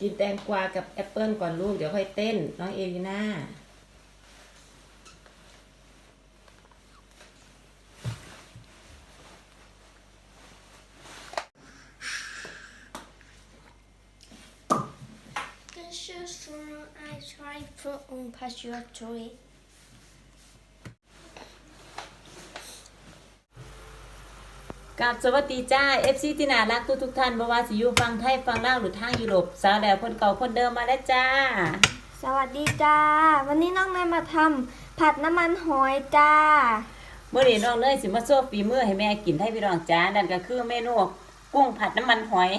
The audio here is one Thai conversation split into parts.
กินแตงกวากับแอปเปิลก่อนลูก เดี๋ยวค่อยเต้น น้องเอลิน่า This is from I try put on pasture tree. กับสวัสดีจ้า FC ที่น่ารักทุกทุกๆท่านบ่ว่าสิอยู่ฟังไทยฟังลาวหรือทางยุโรปสาวแล้วคนเก่าคนเดิมมาแล้วจ้า สวัสดีจ้า วันนี้น้องเนยมาทำผัดน้ำมันหอยจ้า เมื่อนี้น้องเนยสิมาโซ่ฝีมือให้แม่กินให้พี่น้องจ้านั่นก็คือเมนูกุ้งผัดน้ำมันหอย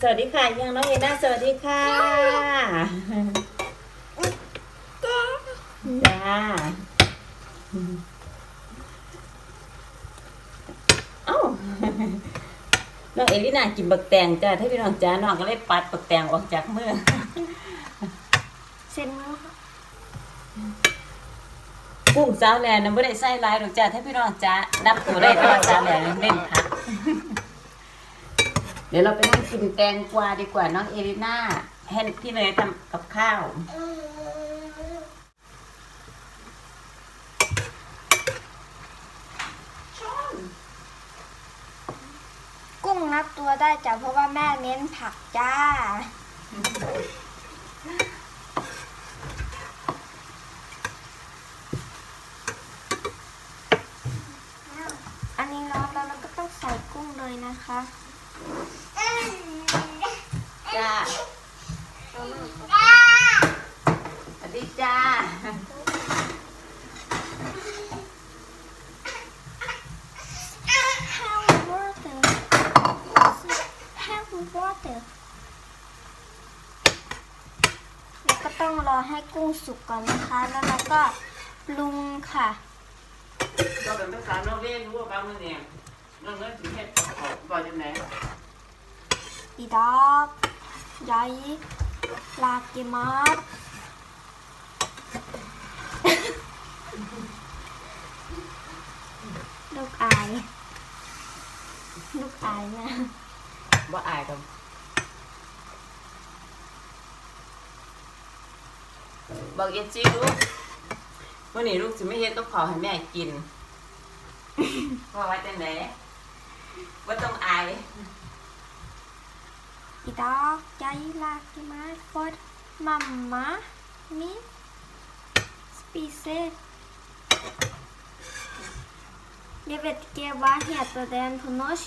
สวัสดีค่ะยังน้องเอน่าสวัสดีค่ะจ้าเอ้า น้องเอลิน่ากินบักแตงจ้าถ้าพี่น้องจ้าน้องก็เลยปัดบักแตงออกจากมือเสร็จแล้วค่ะกุ้งสาวแลนด์นั้นไม่ได้ใส่หลายดอกจ้าถ้าพี่น้องจ้านับตัวได้แต่ว่าสาวแลนด์เล่นผักเดี๋ยวเราไปนั่งกินแตงกวาดีกว่าน้องเอลิน่าให้พี่เนยทำกับข้าว กุ้งนับตัวได้จ้ะเพราะว่าแม่เน้นผักจ้า อันนี้ร้อนแล้วเราก็ต้องใส่กุ้งเลยนะคะ จ้าสวัสดีจ้า Have water. Have water. แล้วก็ต้องรอให้กุ้งสุกก่อนนะคะ แล้วเราก็ปรุงค่ะก็เป็นภาษาโนเวย์รู้ว่าบางมันเนี่ยน้องเนยถึงเฮ็ดของบอกจังไหนอีดอกใหญ่ลากิมัดลูกอาย ลูกอายนะว่าอายกับ บอกเอจีลูกเมื่อนี้ลูกจะไม่เฮ็ดกับข้าวให้แม่กินพ่าไว้แต่ไหนว่าต้องอายอีดอกใจลากิมาฟอดมัมมามิสปีเซเดวิดเกว่าเฮตเดนพนช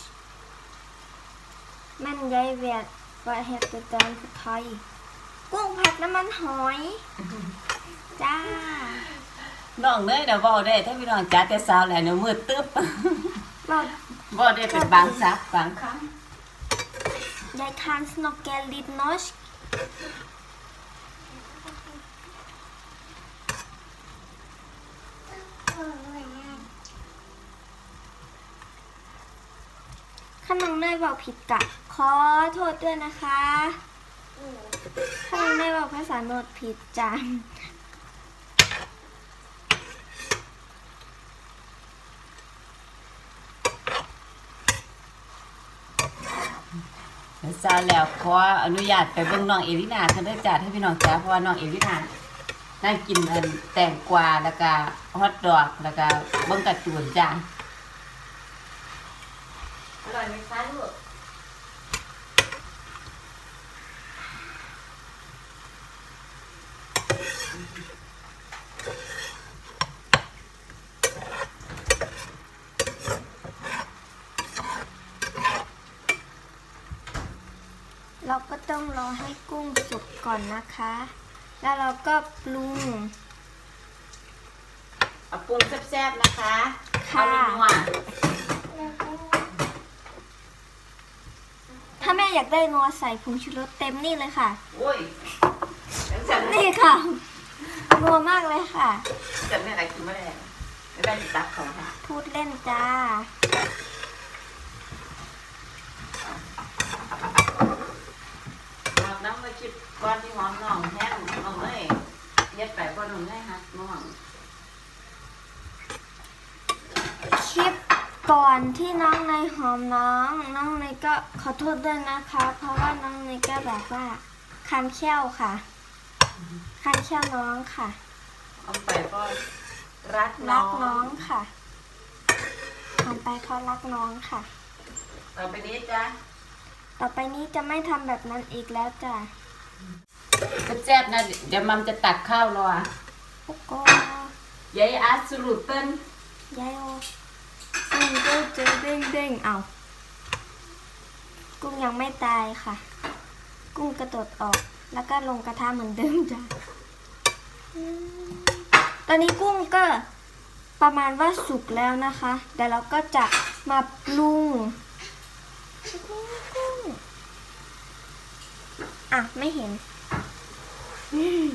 มันยายเวดบาเฮตเดนพไทย กุ้งผัดน้ำมันหอย จ้า น้องเนยเดี๋ยวบอกได้ถ้าพี่น้องจ้าแต่สาวแหละเดี๋ยวมืดตึ๊บบอกบอกได้เป็นบางซักบางค jag kan snacka lite norsk. ถ้าน้องเนยบอกผิดกะขอโทษด้วยนะคะ ถ้าน้องเนยบอกภาษาโนดผิดจังำเดี๋ยวสาวแล้วขออนุญาตไปเบิ่งน้องเอลินาคันได้อจ้าถ้าพี่น้องจ้าเพราะว่าน้องเอลินานั่งกินอันแตงกวาแล้วก็ฮอทดอกแล้วก็เบิ่งการ์ตูนจ้าอร่อยไหมคะลูก เราก็ต้องรอให้กุ้งสุกก่อนนะคะ แล้วเราก็ปรุง เอาปรุงแซ่บๆนะคะค่ะเอานัวถ้าแม่อยากได้นัวใส่ผงชูรสเต็มนี่เลยค่ะๆโอ้ยจังนี่ค่ะ นัวมากเลยค่ะจังแม่อะไรกินไม่ได้ไม่ได้ตักของค่ะพูดเล่นจ้าหอมน้ำมาชิดก้อนที่หอมน้องแห้งน้องเลยเย็ดไปก้อนน้องเลยฮักน้องคลิปก่อนที่น้องเนยหอมน้อง น้องเนยก็ขอโทษด้วยนะคะ เพราะว่าน้องเนยก็แบบว่าคันเขี้ยวค่ะ คันเขี้ยวน้องค่ะ เอาไปก็รักรักน้องค่ะหอมไปเขารักน้องค่ะ ต่อไปนี้จ้ะต่อไปนี้จะไม่ทำแบบนั้นอีกแล้วจ้ะก็แจ๊บนะเดี๋ยวมัมจะตักข้าวรอโอ้โหยายอาร์ตสรุปเต้นยายโอกุ้งก็เจอเด้งเด้งๆเอากุ้งยังไม่ตายค่ะ กุ้งกระโดดออก แล้วก็ลงกระทะเหมือนเดิมจ้ะอืมตอนนี้กุ้งก็ประมาณว่าสุกแล้วนะคะเดี๋ยวเราก็จะมาปรุงกุ้งอะ ไม่เห็นอืม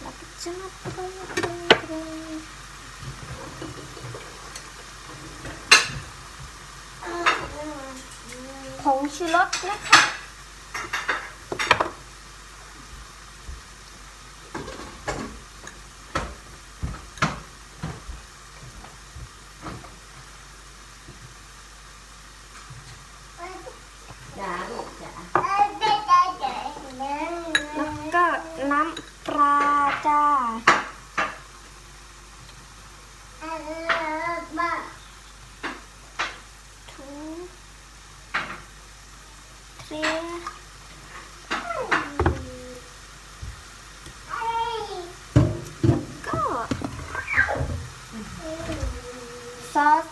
เราก็จะมาปรุงปรุงปรุงผงชูรสนะคะ จ้าลูกจ้า แล้วก็น้ำปลาจ้า ทูเทรียก็ซอส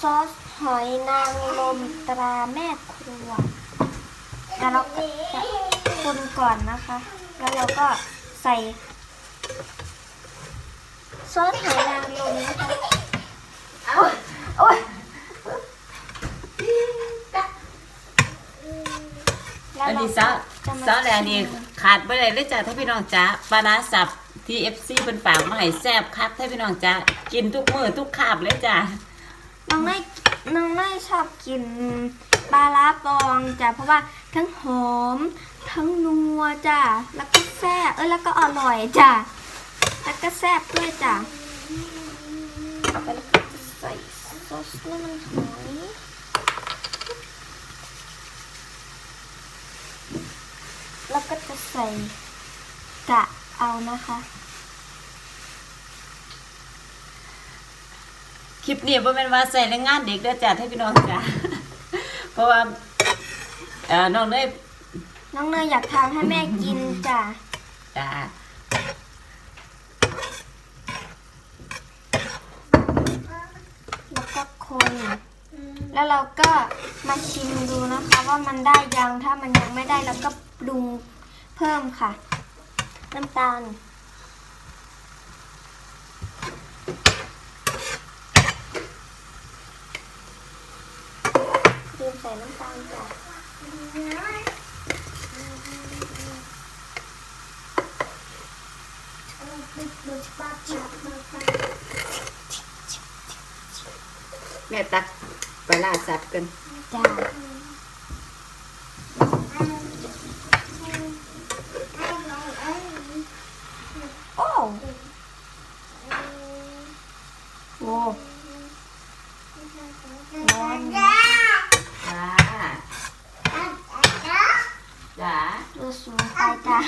ซอสห อยนางรมตราแม่ครัวแล้วเราก็จะคนก่อนนะคะ แล้วเราก็ใส่ซอสหอยนางรมนะคะเอาโอ้ยแล้วอันเรานี้ก็ซอสจะมาซอสแล้วนี่ขาดไม่ได้เลยจ้ะถ้าพี่น้องจ้าปลาร้าสับที่เอฟซีเป็นฝากมาให้แซ่บคักถ้าพี่น้องจ้ากินทุกมื้อทุกคาบเลยจ้าน้องน้อย น้องน้อยชอบกินปลาร้าบองจ้ะเพราะว่าทั้งหอม ทั้งนัวจ้ะแล้วก็แซ่บเอ้ยแล้วก็อร่อยจ้ะแล้วก็แซ่บด้วยจ้ะต่อไปแล้วก็จะใส่ซอสน้ำมันหอยแล้วก็จะใส่กะเอานะคะ คลิปนี้บ่แม่นว่าใส่ในงานเด็กเด้อจ้าถ้าพี่น้องจ้าเพราะว่าเอ่อน้องเนยน้องเนยอยากทำให้แม่กินจ้ะจ้าแล้วก็คน แล้วเราก็มาชิมดูนะคะว่ามันได้ยังถ้ามันยังไม่ได้เราก็ปรุงเพิ่มค่ะ น้ำตาล ใส่น้ำตาลจ้ะแม่ตักปลาร้าสับกันจ้าโอ้โหร้อน จ้าจ้า ดูสูงไปจ้า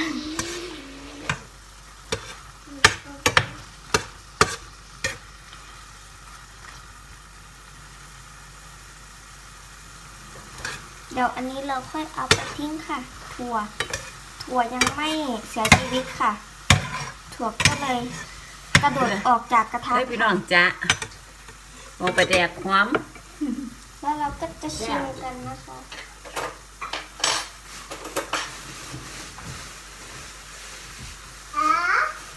เดี๋ยว อันนี้เราค่อยเอาไปทิ้งค่ะ ถั่ว ถั่วยังไม่เสียชีวิตค่ะ ถั่วก็เลยกระโดดออกจากกระทะเฮ้ยพี่น้องจ้าลงไปแดกความแล้วเราก็จะชิมกันนะคะ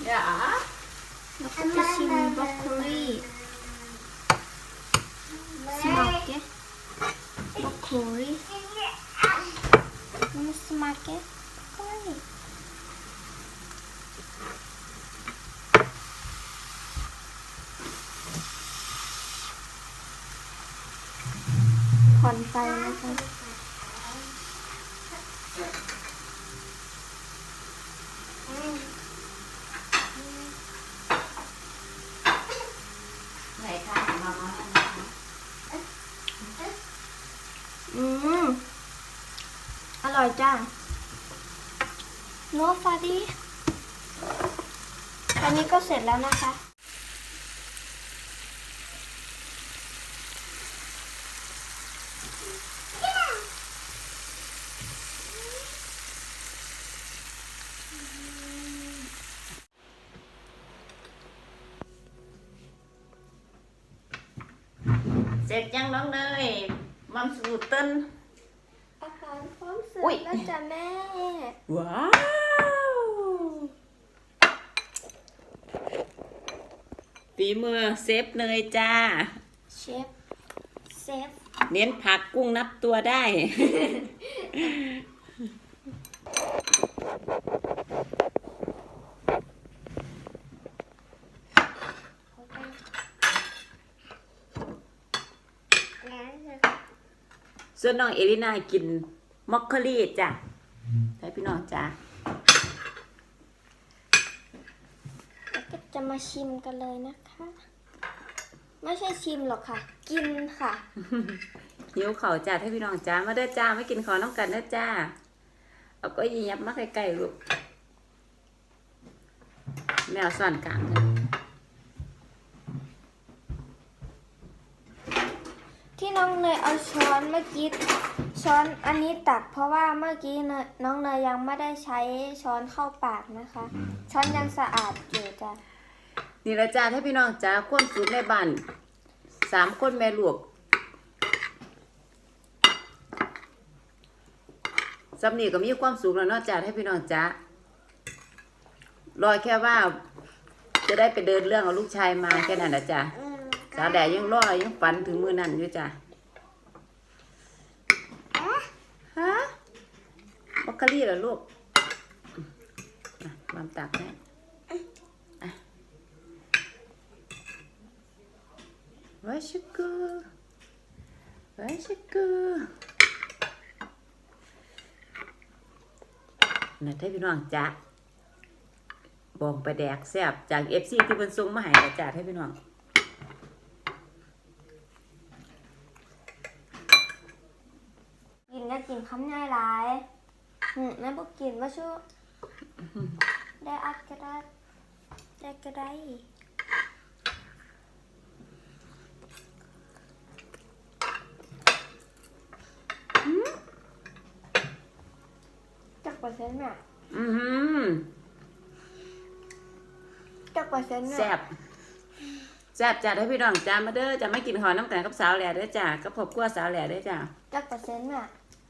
อย่าเราก็จะชิมบรอกโคลีสมักเกตบรอกโคลี นี่สมักเกตโอ้ยผ่อนไฟนะคะ ไหนคะมามา ร่อยจ้าโนฟาดี อันนี้ก็เสร็จแล้วนะคะ เสร็จยังน้องเนยมัมสูตรเต้น อาหารพร้อมเสิร์ อุ๊ ฟ ย แล้วจ้ะแม่ ว้าว ฝีมือเซฟเนยจ้า เชฟ เซฟ เน้นผักกุ้งนับตัวได้ส่วนน้องเอลินากินมอคคอรี่จ้ะให้พี่น้องจ้ะ แล้วก็จะ มาชิมกันเลยนะคะ ไม่ใช่ชิมหรอกค่ะ กินค่ะ หิวเขาวจ้ะให้พี่น้องจ้ามาเด้อจ้าไม่กินข้าวน้องกันเด้อจ้า เอาก็ยียับมาใกล้ๆลูกแมวซ่อนกลางเลยที่น้องเนยเอาช้อนเมื่อกี้ช้อนอันนี้ตักเพราะว่าเมื่อกี้เนยน้องเนยยังไม่ได้ใช้ช้อนเข้าปากนะคะ ช้อนยังสะอาดอยู่จ้ะ นี่ละจ้าให้พี่น้องจ้าคนสุดในบ้านสามคนแม่ลูกสำนีก็มีความสุขแล้วเนาะจ้าให้พี่น้องจ้ารอแค่ว่า จะได้ไปเดินเรื่องเอาลูกชายมาแค่นั้นนะจ้าสาวแดดยังรอยังฝันถึงมือนั่นอยู่จ้ะฮะบักกลี่เหรอลูกอะวาตักให้อะ ไว้ชิกูไว้ชิกูน่ะให้พี่น้องจ้ะบองไปแดกแซ่บจากเอฟซีที่เพิ่นส่งมาให้นะจ้ะให้พี่น้องกินก็กินคำง่ายหลายอืมแม่บอกกินว่าชูได้อัดก็ได้ได้ก็ได้จักเปอร์เซ็นต์น่ะอือหือจักเปอร์เซ็นต์น่ะแซ่บแซ่บจ้ะให้พี่น้องจ้ามาเด้อจะไม่กินหอน้ำกันกับสาวแหล่เด้อจ้ากับครอบครัวสาวแหล่เด้อจ้าจักเปอร์เซ็นต์น่ะ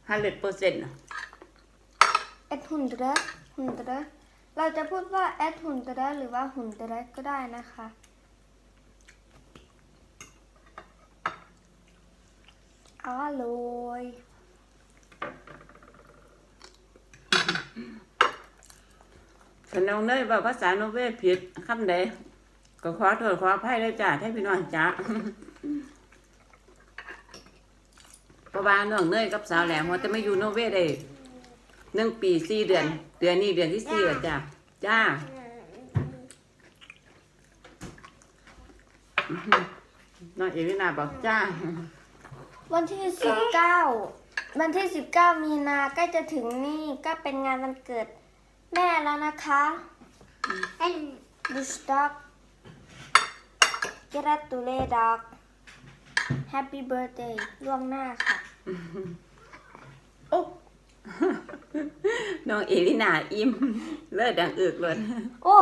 ฮันเดเปอร์เซ็นต์แอดหุ่นตระหุ่นตระเราจะพูดว่าแอดหุ่นตระหรือว่าหุ่นตระก็ได้นะคะ อร่อย ถ้าน้องเนยว่าภาษาโนเวทผิดคำใดก็ขอโทษขออภัยเลยจ้าให้พี่น้องจ้าเพราะว่าน้องเนยกับสาวแหลมเขาจะไม่อยู่โนเวทได้หนึ่งปีสี่เดือน เดือนนี้เดือนที่สี่แล้วจ้าจ้าน้องเอวินาบอกจ้า วันที่สิบเก้าวันที่สิบเก้ามีนาใกล้จะถึงนี่ก็เป็นงานวันเกิด แม่แล้วนะคะบุชด็อกเกรัตูเลด็อกแฮปปี้เบิร์ a เดย์ล่วงหน้าค่ะ โอ้ น้องเอลินาอิ่ม เลิศดังอึกเลยโอ้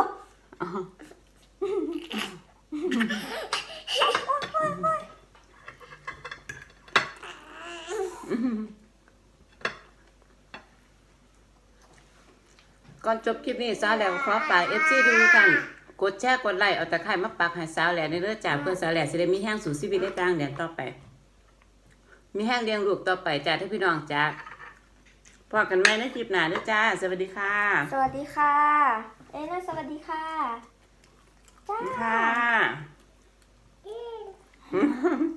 ก่อนจบคลิปนี้สาวแหลมขอฝากเอฟซีทุกท่านกดแชร์กดไลค์เอาตะไคร้มาปักให้สาวแหลมในเรื่อดจากเพื่อนสาวแหลมจะได้มีแห้งสู่ชีวิตได้ตั้งเดือนต่อไป มีแห้งเลี้ยงลูกต่อไปจ้าที่พี่น้องจ้าพอกันไหมในคลิปหน้าด้วยจ้า สวัสดีค่ะ สวัสดีค่ะ เอ้น่าสวัสดีค่ะจ้าค่ะ